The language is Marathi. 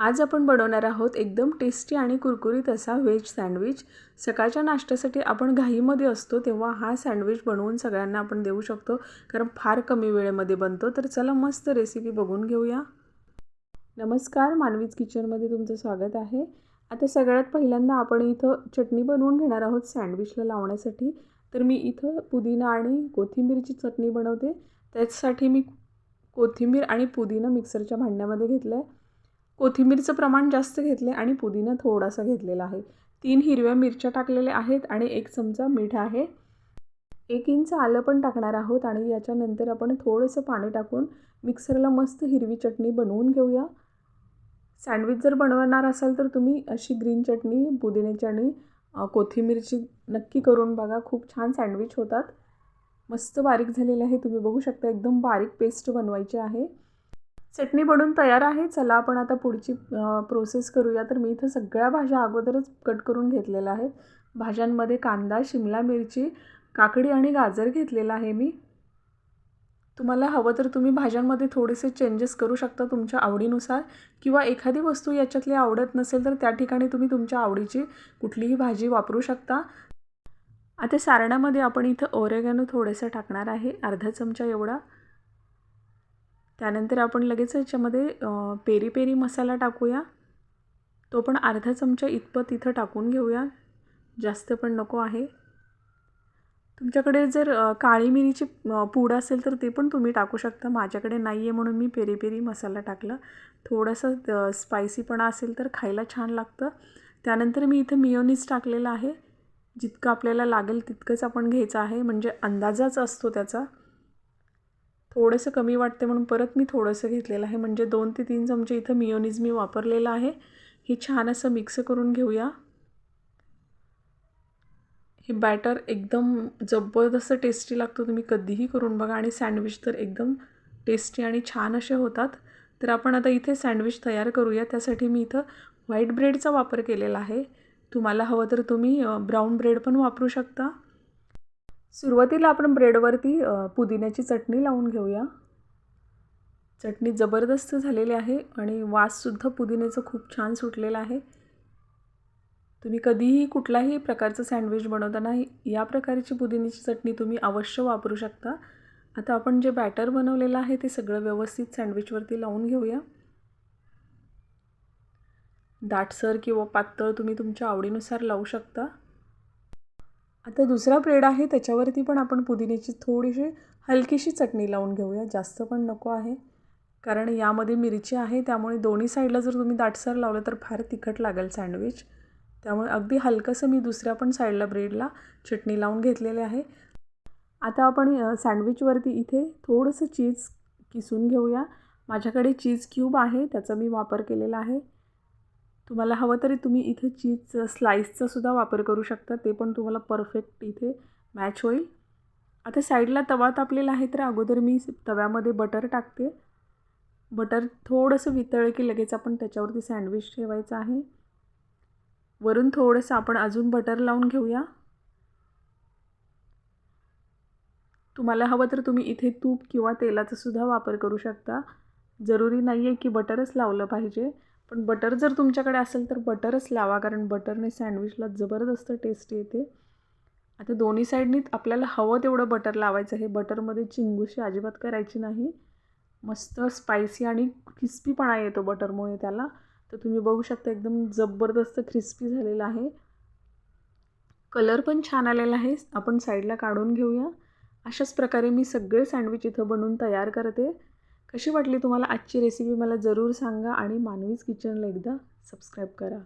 आज आपण बनवणार आहोत एकदम टेस्टी आणि कुरकुरीत असा व्हेज सँडविच. सकाळच्या नाश्त्यासाठी आपण घाईमध्ये असतो तेव्हा हा सँडविच बनवून सगळ्यांना आपण देऊ शकतो. कारण फार कमी वेळेमध्ये बनतो. तर चला मस्त रेसिपी बघून घेऊया. नमस्कार मानवीज किचनमध्ये तुमचं स्वागत आहे. आता सगळ्यात पहिल्यांदा आपण इथं चटणी बनवून घेणार आहोत सँडविचला लावण्यासाठी. तर मी इथं पुदिना आणि कोथिंबीरची चटणी बनवते. त्याचसाठी मी कोथिंबीर आणि पुदिना मिक्सरच्या भांड्यामध्ये घेतलं आहे कोथिंबीरचं प्रमाण जास्त घेतले आणि पुदिना थोडासा घेतलेला आहे. तीन हिरव्या मिरच्या टाकलेल्या आहेत आणि एक चमचा मीठ आहे. एक इंच आलं पण टाकणार आहोत आणि याच्यानंतर आपण थोडंसं पाणी टाकून मिक्सरला मस्त हिरवी चटणी बनवून घेऊया. सँडविच जर बनवणार असाल तर तुम्ही अशी ग्रीन चटणी पुदिन्याची आणि कोथिंबीरची नक्की करून बघा. खूप छान सँडविच होतात. मस्त बारीक झालेले आहे. तुम्ही बघू शकता एकदम बारीक पेस्ट बनवायची आहे. चटणी बनून तयार आहे. चला आपण आता पुढची प्रोसेस करूया. तर मी इथं सगळ्या भाज्या अगोदरच कट करून घेतलेल्या आहेत. भाज्यांमध्ये कांदा शिमला मिरची काकडी आणि गाजर घेतलेला आहे मी. तुम्हाला हवं तर तुम्ही भाज्यांमध्ये थोडेसे चेंजेस करू शकता तुमच्या आवडीनुसार. किंवा एखादी वस्तू याच्यातली आवडत नसेल तर त्या ठिकाणी तुम्ही तुमच्या आवडीची कुठलीही भाजी वापरू शकता. आता सारणामध्ये आपण इथं ओरेगॅनो थोडंसं टाकणार आहे. अर्धा चमचा एवढा. त्यानंतर आपण लगेच याच्यामध्ये पेरी पेरी मसाला टाकूया. तो पण अर्धा चमचा इतपत इथं टाकून घेऊया. जास्त पण नको आहे. तुमच्याकडे जर काळी मिरीची पूड असेल तर ते पण तुम्ही टाकू शकता. माझ्याकडे नाही आहे म्हणून मी पेरी पेरी मसाला टाकला. थोडंसं स्पायसीपणा असेल तर खायला छान लागतं. त्यानंतर मी इथं मियोनीज टाकलेलं आहे. जितकं आपल्याला लागेल तितकंच आपण घ्यायचं आहे. म्हणजे अंदाजाच असतो त्याचा. थोडंसं कमी वाटते म्हणून परत मी थोडंसं घेतलेलं आहे. म्हणजे दोन ते तीन चमचे इथं मियोनीज मी वापरलेलं आहे. हे छान असं मिक्स करून घेऊया. हे बॅटर एकदम जबरदस्त टेस्टी लागतो. तुम्ही कधीही करून बघा. आणि सँडविच तर एकदम टेस्टी आणि छान असे होतात. तर आपण आता इथे सँडविच तयार करूया. त्यासाठी मी इथं व्हाईट ब्रेडचा वापर केलेला आहे. तुम्हाला हवं तर तुम्ही ब्राऊन ब्रेड पण वापरू शकता. सुरुवातीला आपण ब्रेडवरती पुदिन्याची चटणी लावून घेऊया. चटणी जबरदस्त झालेली आहे आणि वाससुद्धा पुदिन्याचं खूप छान सुटलेला आहे. तुम्ही कधीही कुठलाही प्रकारचं सँडविच बनवताना या प्रकारची पुदिन्याची चटणी तुम्ही अवश्य वापरू शकता. आता आपण जे बॅटर बनवलेलं आहे ते सगळं व्यवस्थित सँडविचवरती लावून घेऊया. दाटसर किंवा पातळ तुम्ही तुमच्या आवडीनुसार लावू शकता. आता दुसरा ब्रेड आहे त्याच्यावरती पण आपण पुदिन्याची थोडीशी हलकीशी चटणी लावून घेऊया. जास्त पण नको आहे. कारण यामध्ये मिरची आहे त्यामुळे दोन्ही साईडला जर तुम्ही दाटसर लावलं तर फार तिखट लागेल सँडविच. त्यामुळे अगदी हलकंसं मी दुसऱ्या पण साईडला ब्रेडला चटणी लावून घेतलेले आहे. आता आपण सँडविचवरती इथे थोडंसं चीज किसून घेऊया. माझ्याकडे चीज क्यूब आहे त्याचा मी वापर केलेला आहे. तुम्हाला हवं तरी तुम्ही इथे चीज स्लाईसचा सुद्धा वापर करू शकता. ते पण तुम्हाला परफेक्ट इथे मॅच होईल. आता साईडला तवा तापलेला आहे तर अगोदर मी तव्यामध्ये बटर टाकते. बटर थोडंसं वितळ की लगेच आपण त्याच्यावरती सँडविच ठेवायचं आहे. वरून थोडंसं आपण अजून बटर लावून घेऊया. तुम्हाला हवं तर तुम्ही इथे तूप किंवा तेलाचा सुद्धा वापर करू शकता. जरुरी नाही आहे की बटरच लावलं पाहिजे. पण बटर जर तुमच्याकडे असेल तर बटरच लावा कारण बटरने सँडविचला जबरदस्त टेस्ट येते. आता दोन्ही साईडनी आपल्याला हवं तेवढं बटर लावायचं आहे. बटरमध्ये चिंगूशी अजिबात करायची नाही. मस्त स्पायसी आणि क्रिस्पीपणा येतो बटरमुळे त्याला. तर तुम्ही बघू शकता एकदम जबरदस्त क्रिस्पी झालेला आहे. कलर पण छान आलेला आहे. आपण साईडला काढून घेऊया. अशाच प्रकारे मी सगळे सँडविच इथं बनवून तयार करते. कशी वाटली तुम्हाला आजची रेसिपी मला जरूर सांगा आणि मानवीज किचनला एकदा सबस्क्राईब करा.